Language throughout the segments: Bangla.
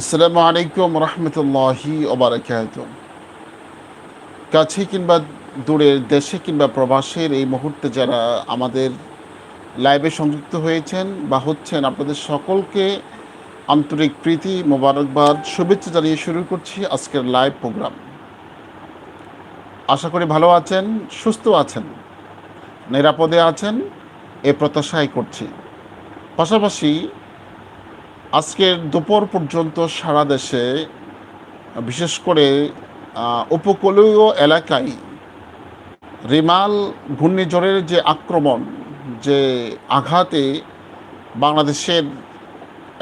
আসসালামু আলাইকুম রহমতুল্লাহি ওবরাকাত কাছে কিংবা দূরের দেশে কিংবা প্রবাসের এই মুহূর্তে যারা আমাদের লাইভে সংযুক্ত হয়েছেন বা হচ্ছেন, আপনাদের সকলকে আন্তরিক প্রীতি, মোবারকবাদ, শুভেচ্ছা জানিয়ে শুরু করছি আজকের লাইভ প্রোগ্রাম। আশা করি ভালো আছেন, সুস্থ আছেন, নিরাপদে আছেন, এ প্রত্যাশাই করছি। পাশাপাশি আজকের দুপুর পর্যন্ত সারা দেশে, বিশেষ করে উপকূলীয় এলাকায় রিমাল ঘূর্ণিঝড়ের যে আক্রমণ, যে আঘাতে বাংলাদেশের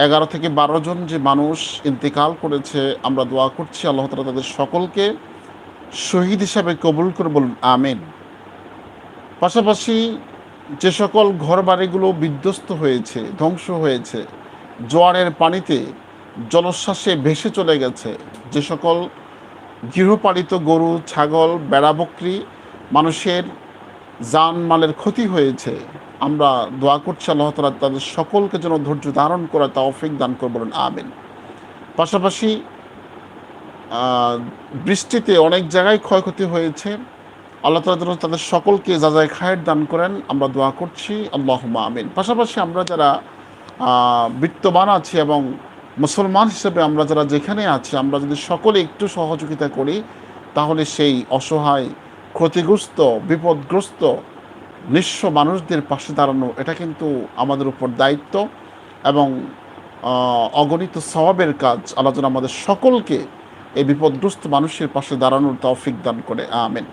এগারো থেকে বারো জন যে মানুষ ইন্তেকাল করেছে, আমরা দোয়া করছি আল্লাহ তালা তাদের সকলকে শহীদ হিসাবে কবুল করে বলুন, আমিন। পাশাপাশি যে সকল ঘরবাড়িগুলো বিধ্বস্ত হয়েছে, ধ্বংস হয়েছে জোয়ারের পানিতে জলশ্বাসে ভেসে চলে গেছে। যে সকল গৃহপালিত গরু, ছাগল, বেড়া বকরি মানুষের জানমালের ক্ষতি হয়েছে। আমরা দোয়া করছি আল্লাহ তালা তাদের সকলকে যেন ধৈর্য ধারণ করা তৌফিক দান করবেন আমিন। পাশাপাশি বৃষ্টিতে অনেক জায়গায় ক্ষয়ক্ষতি হয়েছে। আল্লাহ তালা যেন তাদের সকলকে যা যায় খায়ের দান করেন, আমরা দোয়া করছি। আল্লাহ আমিন। পাশাপাশি আমরা যারা বিত্তবান আছি এবং মুসলমান হিসেবে আমরা যারা যেখানে আছি, আমরা যদি সকলে একটু সহযোগিতা করি, তাহলে সেই অসহায়, ক্ষতিগ্রস্ত, বিপদগ্রস্ত, নিঃস্ব মানুষদের পাশে দাঁড়ানো, এটা কিন্তু আমাদের উপর দায়িত্ব এবং অগণিত স্বভাবের কাজ। আল্লাহ যেন আমাদের সকলকে এই বিপদগ্রস্ত মানুষের পাশে দাঁড়ানোর তৌফিক দান করে। আমেন।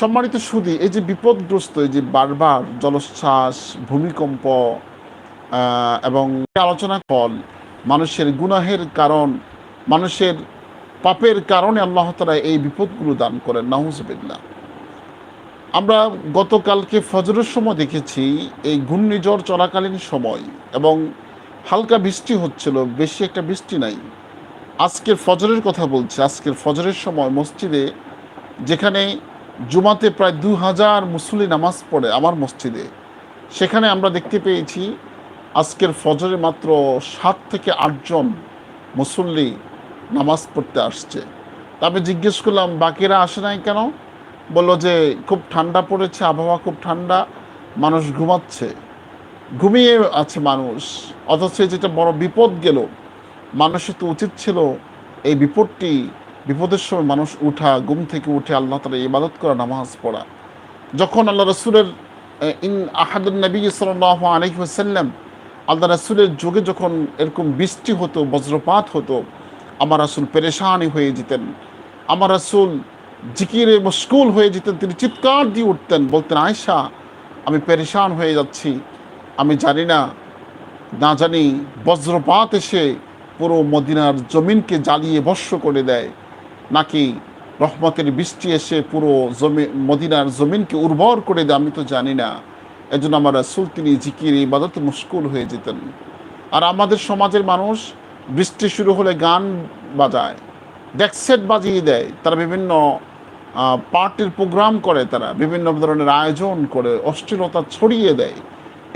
সম্মানিত সুদী, এই যে বিপদগ্রস্ত, এই যে বারবার জলোচ্ছ্বাস, ভূমিকম্প এবং আলোচনা ফল মানুষের গুনাহের কারণ, মানুষের পাপের কারণে আল্লাহ তালা এই বিপদগুলো দান করেন নাহুজবিল্লা আমরা গতকালকে ফজরের সময় দেখেছি এই ঘূর্ণিঝড় চলাকালীন সময় এবং হালকা বৃষ্টি হচ্ছিল, বেশি একটা বৃষ্টি নাই। আজকের ফজরের কথা বলছি, আজকের ফজরের সময় মসজিদে যেখানে জুমাতে প্রায় দু হাজার মুসলি নামাজ পড়ে আমার মসজিদে, সেখানে আমরা দেখতে পেয়েছি আজকের ফজরে মাত্র সাত থেকে আটজন মুসল্লি নামাজ পড়তে আসছে। তা আমি জিজ্ঞেস করলাম, বাকিরা আসে নাই কেন? বলল যে, খুব ঠান্ডা পড়েছে, আবহাওয়া খুব ঠান্ডা, মানুষ ঘুমাচ্ছে। ঘুমিয়ে আছে মানুষ। অথচ যেটা বড় বিপদ গেল, মানুষের তো উচিত ছিল এই বিপদটি, বিপদের সময় মানুষ উঠা, ঘুম থেকে উঠে আল্লাহ তালা ইবাদত করা, নামাজ পড়া। যখন আল্লাহ রসুলের ইন আহাদুল নবী সাল্লাহ আলহিহাসাল্লাম আল্লাহ রাসুলের যুগে যখন এরকম বৃষ্টি হতো, বজ্রপাত হতো, আমার রাসুল পেরেশানি হয়ে যেতেন। আমার রাসুল জিকিরে মুশকুল হয়ে যেতেন, তিনি চিৎকার দিয়ে উঠতেন, বলতেন আয়সা আমি পেরেশান হয়ে যাচ্ছি। আমি জানি না না জানি বজ্রপাত এসে পুরো মদিনার জমিনকে জ্বালিয়ে ভস্য করে দেয়, নাকি রহমতের বৃষ্টি এসে পুরো জমি, মদিনার জমিনকে উর্বর করে দেয়, আমি তো জানি না। এজন্য আমার রাসুল তিনি জিকির, ইবাদতে মুশকুল হয়ে যেতেন। আর আমাদের সমাজের মানুষ বৃষ্টি শুরু হলে গান বাজায় ডেকসেট বাজিয়ে দেয়। তারা বিভিন্ন পার্টির প্রোগ্রাম করে তারা, বিভিন্ন ধরনের আয়োজন করে, অশ্লীলতা ছড়িয়ে দেয়।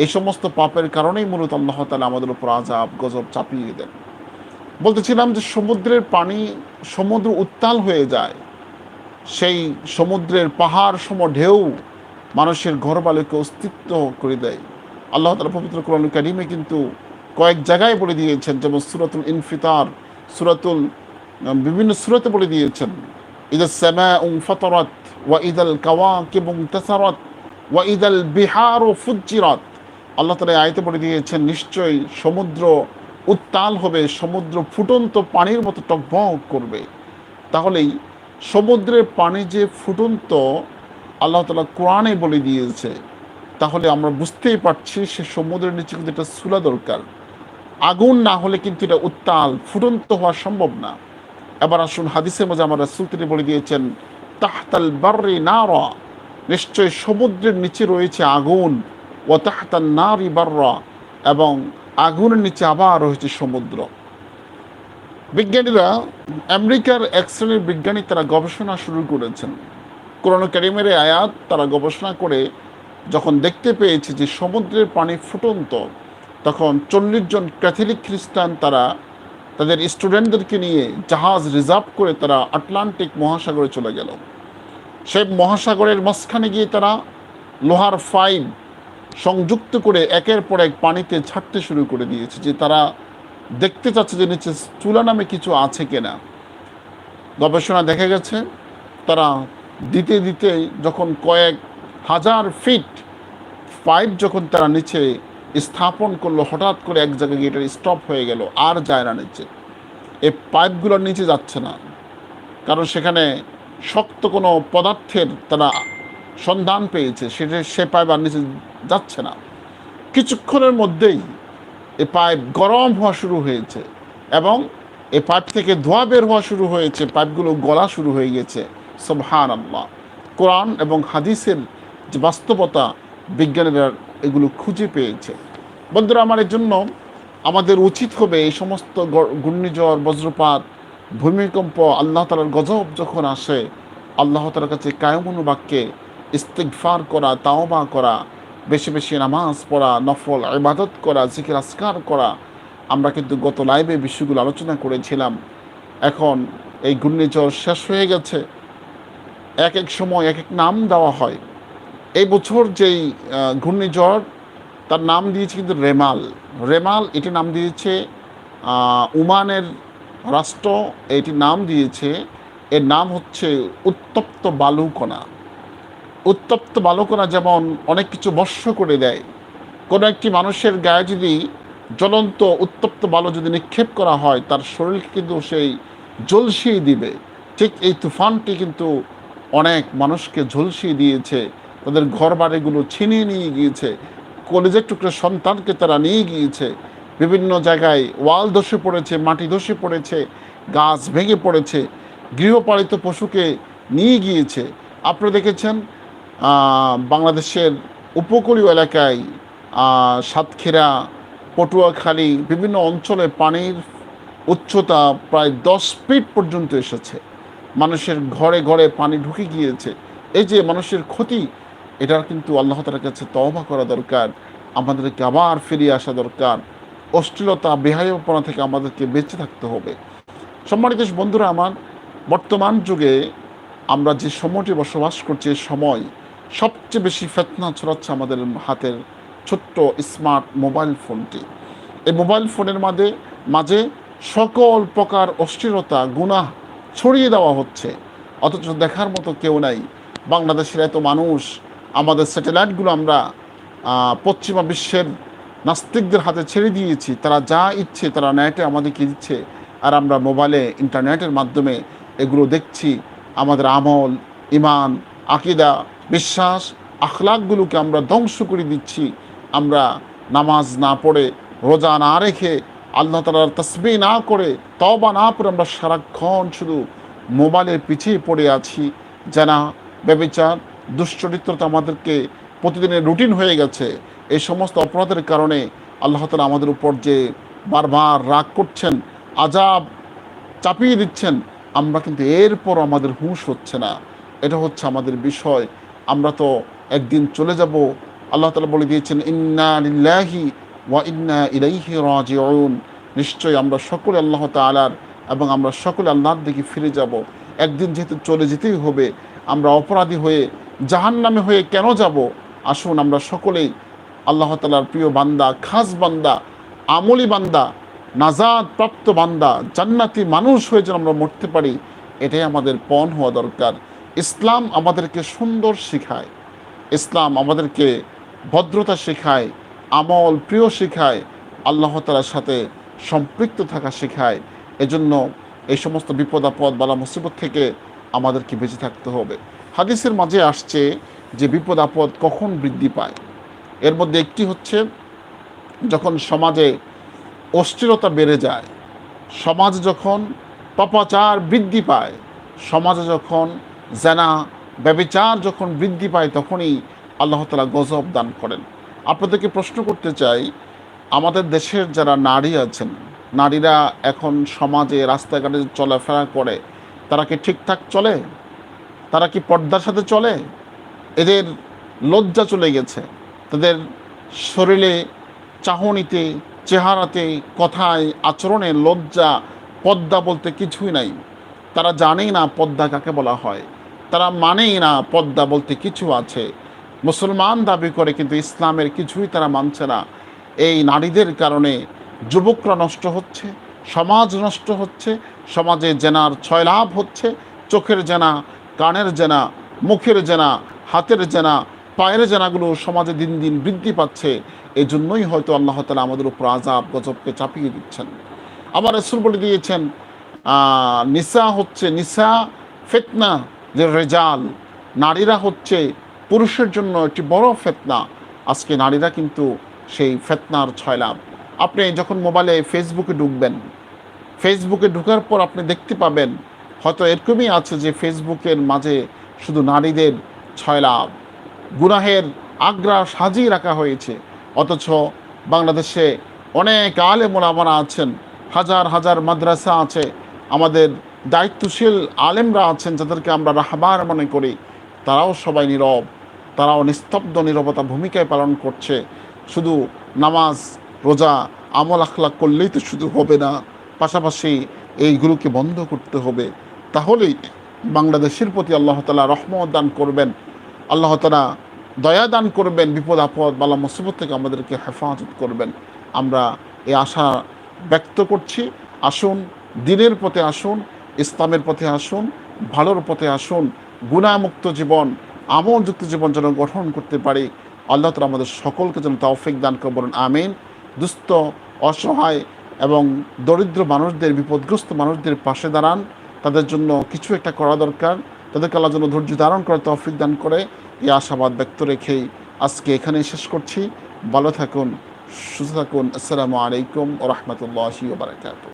এই সমস্ত পাপের কারণেই মূলত আল্লাহ তালা আমাদের উপর আজাব গজব চাপিয়ে দেন। বলতেছিলাম যে সমুদ্রের পানি সমুদ্র উত্তাল হয়ে যায়, সেই সমুদ্রের পাহাড় সম ঢেউ মানুষের ঘরবালিকে অস্তিত্ব করে দেয়। আল্লাহ তালা পবিত্র কোরআন কারিমে কিন্তু কয়েক জায়গায় বলে দিয়েছেন, যেমন সুরাতুল ইনফিতার, সুরাতুল বিভিন্ন সুরাতে বলে দিয়েছেন ইদা সামা উং ফতরত ওয়া ইদাল কাওয়া কেবং তাসারত ওয়া ইদাল বিহার ও ফুজিরাত আল্লাহ তালা আয়তে বলে দিয়েছেন, নিশ্চয়ই সমুদ্র উত্তাল হবে, সমুদ্র ফুটন্ত পানির মতো টকবক করবে। তাহলেই সমুদ্রের পানি যে ফুটন্ত আল্লাহ তালা কোরআনে বলে দিয়েছে। তাহলে আমরা বুঝতেই পারছি সে সমুদ্রের নিচে কিন্তু এটা সুলা দরকার। আগুন না হলে কিন্তু এটা উত্তাল, ফুটন্ত হওয়া সম্ভব না। এবার আসুন হাদিসের মধ্যে আমার রাসূল তিনি বলে দিয়েছেন, তাহতাল বার্রে না র নিশ্চয় সমুদ্রের নিচে রয়েছে আগুন ও তাহতাল নারি বাররা। এবং আগুনের নিচে আবার রয়েছে সমুদ্র। বিজ্ঞানীরা আমেরিকার এক শ্রেণির বিজ্ঞানী তারা গবেষণা শুরু করেছেন। কোরআন কারিমের আয়াত তারা গবেষণা করে যখন দেখতে পেয়েছে যে সমুদ্রের পানি ফুটন্ত, তখন চল্লিশ জন ক্যাথলিক খ্রিস্টান তারা তাদের স্টুডেন্টদেরকে নিয়ে জাহাজ রিজার্ভ করে তারা আটলান্টিক মহাসাগরে চলে গেল। সেই মহাসাগরের মাঝখানে গিয়ে তারা লোহার ফাইভ সংযুক্ত করে একের পর এক পানিতে ছাড়তে শুরু করে দিয়েছে যে তারা দেখতে চাচ্ছে যে নিচে চুলা নামে কিছু আছে কিনা। গবেষণা দেখা গেছে, তারা দিতে দিতে যখন কয়েক হাজার ফিট, পাইপ যখন তারা নিচে স্থাপন করল, হঠাৎ করে এক জায়গায় গিয়ে এটা স্টপ হয়ে গেল, আর যায় না নিচে। এই পাইপগুলোর নিচে যাচ্ছে না। কারণ সেখানে শক্ত কোনো পদার্থের তারা সন্ধান পেয়েছে, সেটা সে পাইপ আর নিচে যাচ্ছে না। কিছুক্ষণের মধ্যেই এ পাইপ গরম হওয়া শুরু হয়েছে এবং এ পাইপ থেকে ধোঁয়া বের হওয়া শুরু হয়েছে, পাইপগুলো গলা শুরু হয়ে গেছে। সবহান আল্লাহ কোরআন এবং হাদিসের যে বাস্তবতা বিজ্ঞানীরা এগুলো খুঁজে পেয়েছে। বন্ধুরা, আমার এর জন্য আমাদের উচিত হবে এই সমস্ত ঘূর্ণিঝড়, বজ্রপাত, ভূমিকম্প, আল্লাহ তালার গজব যখন আসে, আল্লাহ তালার কাছে কায়মনু বাক্যে ইস্তেকফার করা, তাওবা করা, বেশি বেশি নামাজ পড়া, নফল ইবাদত করা, জিকির আসকার করা, আমরা কিন্তু গত লাইভে বিষয়গুলো আলোচনা করেছিলাম। এখন এই ঘূর্ণিঝড় শেষ হয়ে গেছে। এক এক সময় এক এক নাম দেওয়া হয়। এই বছর যেই ঘূর্ণিঝড়, তার নাম দিয়েছে কিন্তু রেমাল। রেমাল, এটি নাম দিয়েছে উমানের রাষ্ট্র, এটি নাম দিয়েছে, এর নাম হচ্ছে উত্তপ্ত বালুকণা। উত্তপ্ত বালুকণা যেমন অনেক কিছু বর্ষ করে দেয়, কোনো একটি মানুষের গায়ে যদি জ্বলন্ত উত্তপ্ত বালু যদি নিক্ষেপ করা হয়, তার শরীরকে কিন্তু সেই ঝলসিয়ে দিবে। ঠিক এই তুফানটি কিন্তু অনেক মানুষকে ঝলসিয়ে দিয়েছে তাদের ঘর বাড়িগুলো ছিনিয়ে নিয়ে গিয়েছে, কলেজের টুকরো সন্তানকে তারা নিয়ে গিয়েছে, বিভিন্ন জায়গায় ওয়াল ধসে পড়েছে, মাটি ধসে পড়েছে, গাছ ভেঙে পড়েছে, গৃহপালিত পশুকে নিয়ে গিয়েছে। আপনারা দেখেছেন বাংলাদেশের উপকূলীয় এলাকায় সাতক্ষীরা, পটুয়াখালী, বিভিন্ন অঞ্চলে পানির উচ্চতা প্রায় দশ ফিট পর্যন্ত এসেছে। মানুষের ঘরে ঘরে পানি ঢুকে গিয়েছে। এই যে মানুষের ক্ষতি, এটার কিন্তু আল্লাহ তালার কাছে তওবা করা দরকার। আমাদেরকে আবার ফিরিয়ে আসা দরকার। অশ্লীলতা, বেহায়পনা থেকে আমাদেরকে বেঁচে থাকতে হবে। সম্মানিত বন্ধুরা আমার, বর্তমান যুগে আমরা যে সময়টি বসবাস করছি সময় সবচেয়ে বেশি ফেতনা ছড়াচ্ছে আমাদের হাতের ছোট্ট স্মার্ট মোবাইল ফোনটি। এই মোবাইল ফোনের মাঝে মাঝে সকল প্রকার অশ্লীলতা, গুনাহ ছড়িয়ে দেওয়া হচ্ছে। অথচ দেখার মতো কেউ নাই। বাংলাদেশের এত মানুষ, আমাদের স্যাটেলাইটগুলো আমরা পশ্চিমা বিশ্বের নাস্তিকদের হাতে ছেড়ে দিয়েছি। তারা যা ইচ্ছে, তারা নেটে আমাদেরকে দিচ্ছে। আর আমরা মোবাইলে, ইন্টারনেটের মাধ্যমে এগুলো দেখছি। আমাদের আমল ইমান আকিদা, বিশ্বাস, আখলাকগুলোকে আমরা ধ্বংস করে দিচ্ছি। আমরা নামাজ না পড়ে, রোজা না রেখে আল্লাহ তালার তসবি না করে তবা না করে আমরা সারাক্ষণ শুধু মোবাইলের পিছিয়ে পড়ে আছি। জানা, ব্যবচার, দুশ্চরিত্রতা আমাদেরকে প্রতিদিনের রুটিন হয়ে গেছে। এই সমস্ত অপরাধের কারণে আল্লাহ তালা আমাদের উপর যে বারবার রাগ করছেন আজাব চাপিয়ে দিচ্ছেন, আমরা কিন্তু এরপর আমাদের হুঁশ হচ্ছে না। এটা হচ্ছে আমাদের বিষয়। আমরা তো একদিন চলে যাব। আল্লাহ তালা বলে দিয়েছেন, ইন্না ইলাইহি রাজিউন। নিশ্চয়ই আমরা সকলে আল্লাহ তালার এবং আমরা সকলে আল্লাহর দিকে ফিরে যাব। একদিন যেহেতু চলে যেতেই হবে, আমরা অপরাধী হয়ে জাহান্নামে হয়ে কেন যাব? আসুন আমরা সকলেই আল্লাহ তালার প্রিয় বান্দা, খাস বান্দা, আমলি বান্দা নাজাদ প্রাপ্ত বান্দা, জান্নাতি মানুষ হয়ে যেন আমরা মরতে পারি, এটাই আমাদের পণ হওয়া দরকার। ইসলাম আমাদেরকে সুন্দর শেখায়। ইসলাম আমাদেরকে ভদ্রতা শেখায়। আমল প্রিয় শেখায়, আল্লাহ তালার সাথে সম্পৃক্ত থাকা শেখায়। এজন্য এই সমস্ত বিপদ আপদ, বালা, মুসিবত থেকে আমাদেরকে বেঁচে থাকতে হবে। হাদিসের মাঝে আসছে যে বিপদ আপদ কখন বৃদ্ধি পায়। এর মধ্যে একটি হচ্ছে, যখন সমাজে অস্থিরতা বেড়ে যায়, সমাজ যখন পাপাচার বৃদ্ধি পায়, সমাজে যখন জেনা, ব্যবিচার যখন বৃদ্ধি পায়, তখনই আল্লাহ তালা গজব দান করেন। আপনাদেরকে প্রশ্ন করতে চাই, আমাদের দেশের যারা নারী আছেন, নারীরা এখন সমাজে রাস্তাঘাটে চলাফেরা করে, তারা কি ঠিকঠাক চলে? তারা কি পর্দার সাথে চলে? এদের লজ্জা চলে গেছে। তাদের শরীরে, চাহনিতে, চেহারাতে, কথায়, আচরণে লজ্জা, পদ্মা বলতে কিছুই নাই। তারা জানেই না পদ্মা কাকে বলা হয়। তারা মানেই না পদ্মা বলতে কিছু আছে। মুসলমান দাবি করে কিন্তু ইসলামের কিছুই তারা মানছে না। এই নারীদের কারণে যুবকরা নষ্ট হচ্ছে, সমাজ নষ্ট হচ্ছে, সমাজে জেনার ছয়লাভ হচ্ছে, চোখের জেনা, কানের জেনা, মুখের জেনা, হাতের জেনা, পায়ের জেনাগুলো সমাজে দিন দিন বৃদ্ধি পাচ্ছে। এই জন্যই হয়তো আল্লাহ তালা আমাদের উপর আজাব গজবকে চাপিয়ে দিচ্ছেন। আবার রসুল বলে দিয়েছেন নিসা হচ্ছে, নিসা ফেতনা যে রেজাল। নারীরা হচ্ছে পুরুষের জন্য একটি বড় ফেতনা। আজকে নারীরা কিন্তু সেই ফেতনার ছয়লাভ। আপনি যখন মোবাইলে ফেসবুকে ঢুকবেন ফেসবুকে ঢুকার পর আপনি দেখতে পাবেন, হয়তো এরকমই আছে যে ফেসবুকের মাঝে শুধু নারীদের ছয়লাভ। গুনাহের আগ্রা সাজিয়ে রাখা হয়েছে। অথচ বাংলাদেশে অনেক আলে ওলামারা আছেন, হাজার হাজার মাদ্রাসা আছে। আমাদের দায়িত্বশীল আলেমরা আছেন, যাদেরকে আমরা রাহবার মনে করি। তারাও সবাই নীরব। তারাও নিস্তব্ধ নিরবতা ভূমিকায় পালন করছে। শুধু নামাজ, রোজা, আমল আখলা করলেই তো শুধু হবে না, পাশাপাশি এইগুলোকে বন্ধ করতে হবে। তাহলেই বাংলাদেশের প্রতি আল্লাহ তালা রহমত দান করবেন। আল্লাহ তালা দয়া দান করবেন, বিপদ, আপদ, বালা, মুসিবত থেকে আমাদেরকে হেফাজত করবেন। আমরা এই আশা ব্যক্ত করছি। আসুন, দিনের পথে আসুন, ইসলামের পথে আসুন, ভালোর পথে আসুন গুণামুক্ত জীবন আমলযুক্ত জীবন যেন গঠন করতে পারি। আল্লাহ তালা আমাদের সকলকে যেন তৌফিক দান করবেন আমিন। দুস্থ, অসহায় এবং দরিদ্র মানুষদের, বিপদগ্রস্ত মানুষদের পাশে দাঁড়ান। তাদের জন্য কিছু একটা করা দরকার। তাদেরকে আল্লাহ যেন ধৈর্য ধারণ করে তৌফিক দান করে। এই আশাবাদ ব্যক্ত রেখেই আজকে এখানেই শেষ করছি। ভালো থাকুন, সুস্থ থাকুন। আসসালামু আলাইকুম ও রহমতুল্লাহি